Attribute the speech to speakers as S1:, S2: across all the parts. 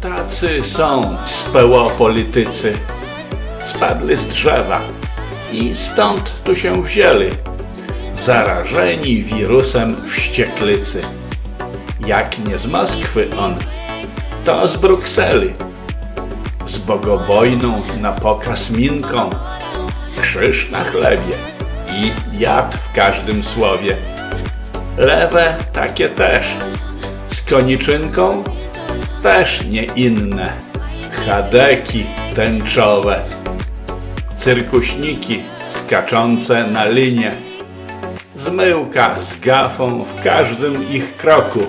S1: Tacy są spełopolitycy. Spadli z drzewa i stąd tu się wzięli. Zarażeni wirusem wścieklicy. Jak nie z Moskwy on, to z Brukseli. Z bogobojną na pokaz minką. Krzyż na chlebie i jad w każdym słowie. Lewe takie też. Z koniczynką też nie inne. Chadeki tęczowe, cyrkuśniki skaczące na linie, zmyłka z gafą w każdym ich kroku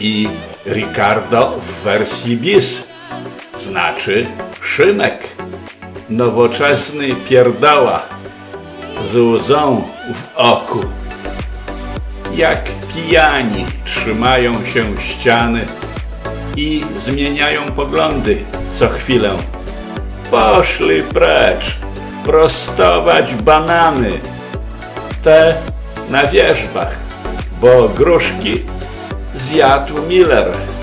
S1: i Ricardo w wersji bis, znaczy Szymek, nowoczesny pierdoła z łzą w oku. Jak pijani trzymają się ściany i zmieniają poglądy co chwilę. Poszli precz, prostować banany, te na wierzbach, bo gruszki zjadł Miller.